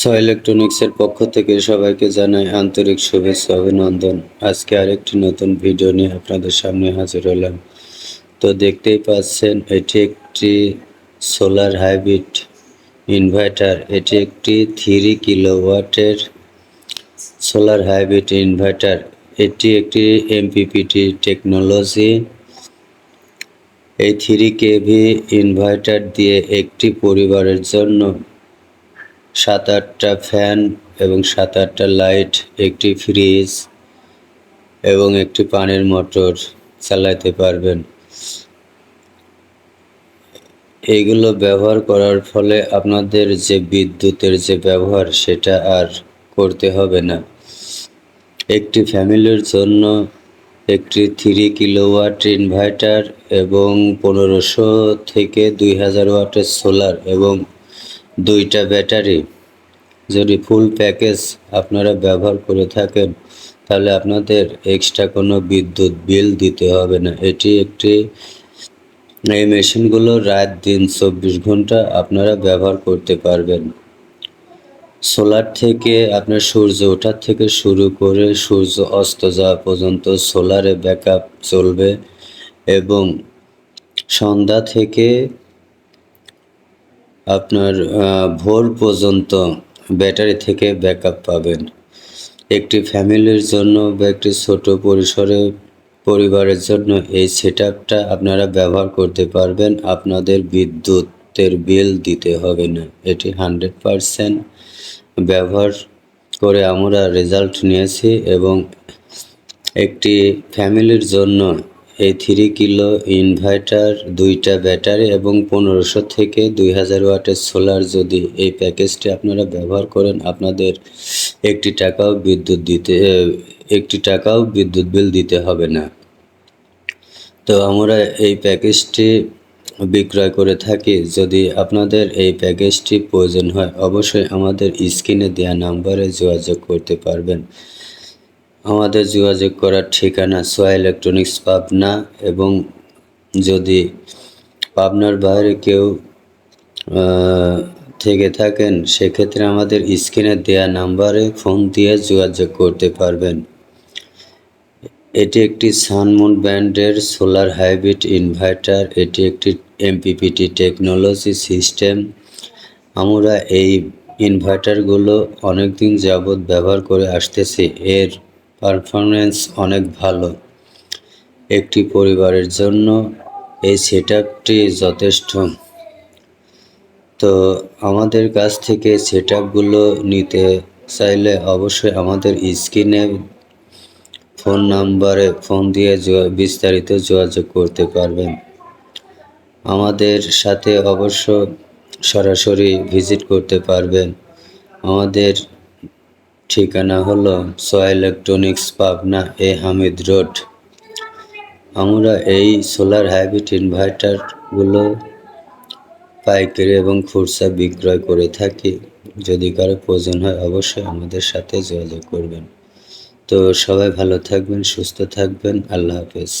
So ইলেকট্রনিক্সের পক্ষ থেকে সবাইকে জানাই আন্তরিক শুভেচ্ছা, অভিনন্দন। আজকে আরেকটি নতুন ভিডিও নিয়ে আপনাদের সামনে হাজির হলাম। তো দেখতেই পাচ্ছেন, এটি একটি সোলার হাইব্রিড ইনভার্টার। এটি একটি থ্রি কিলোওয়াটের সোলার হাইব্রিড ইনভার্টার। এটি একটি এমপিপিটি টেকনোলজি। এই থ্রি কেভি ইনভার্টার দিয়ে একটি পরিবারের জন্য সাত আটটা ফ্যান এবং সাত আটটা লাইট, একটি ফ্রিজ এবং একটি পানির মোটর চালাতে পারবেন। এইগুলো ব্যবহার করার ফলে আপনাদের যে বিদ্যুতের যে ব্যবহার, সেটা আর করতে হবে না। একটি ফ্যামিলির জন্য একটি থ্রি কিলোওয়াট ইনভার্টার এবং পনেরোশো থেকে দুই হাজার ওয়াটের সোলার এবং দুইটা ব্যাটারি যদি ফুল প্যাকেজ আপনারা ব্যবহার করে থাকেন, তাহলে আপনাদের এক্সট্রা কোনো বিদ্যুৎ বিল দিতে হবে না। এটি একটি, এই মেশিনগুলো রাত দিন চব্বিশ ঘণ্টা আপনারা ব্যবহার করতে পারবেন। সোলার থেকে আপনার সূর্য ওঠার থেকে শুরু করে সূর্য অস্ত যাওয়া পর্যন্ত সোলারে ব্যাকআপ চলবে এবং সন্ধ্যা থেকে আপনার ভোর পর্যন্ত ব্যাটারি থেকে ব্যাকআপ পাবেন। একটি ফ্যামিলির জন্য বা একটি ছোট পরিসরে পরিবারের জন্য এই সেট আপনারা ব্যবহার করতে পারবেন। আপনাদের বিদ্যুতের বিল দিতে হবে না। এটি হান্ড্রেড পারসেন্ট ব্যবহার করে আমরা রেজাল্ট নিয়েছি এবং একটি ফ্যামিলির জন্য এই থ্রি কিলো ইনভার্টার, দুইটা ব্যাটারি এবং পনেরোশো থেকে দুই হাজার ওয়াটের সোলার যদি এই প্যাকেজটি আপনারা ব্যবহার করেন, আপনাদের একটি টাকাও বিদ্যুৎ দিতে একটি টাকাও বিদ্যুৎ বিল দিতে হবে না। তো আমরা এই প্যাকেজটি বিক্রয় করে থাকি। যদি আপনাদের এই প্যাকেজটি প্রয়োজন হয়, অবশ্যই আমাদের স্ক্রিনে দেওয়া নাম্বারে যোগাযোগ করতে পারবেন। আমাদের যোগাযোগ করার ঠিকানা সোয়া ইলেকট্রনিক্স পাবনা এবং যদি পাবনার বাইরে কেউ থেকে থাকেন, সেক্ষেত্রে আমাদের স্ক্রিনে দেওয়া নাম্বারে ফোন দিয়ে যোগাযোগ করতে পারবেন। এটি একটি সানমুন ব্র্যান্ডের সোলার হাইব্রিড ইনভার্টার, এটি একটি এমপিপিটি টেকনোলজি সিস্টেম। আমরা এই ইনভার্টারগুলো অনেক দিন যাবৎ ব্যবহার করে আসতেছি। এর পারফরমেন্স অনেক ভালো। একটি পরিবারের জন্য এই সেট যথেষ্ট। তো আমাদের কাছ থেকে সেট নিতে চাইলে অবশ্যই আমাদের স্ক্রিনে ফোন নাম্বারে ফোন দিয়ে বিস্তারিত যোগাযোগ করতে পারবেন। আমাদের সাথে অবশ্য সরাসরি ভিজিট করতে পারবেন। আমাদের ঠিকানা হলো সোয়া electronics Pabna A Hamid road আমরা এই সোলার হাইব্রিড ইনভার্টারগুলো পাইকারি এবং খুচরা বিক্রয় করে থাকি। যদি কারও প্রয়োজন হয় অবশ্যই আমাদের সাথে যোগাযোগ করবেন। তো সবাই ভালো থাকবেন, সুস্থ থাকবেন। আল্লাহ হাফেজ।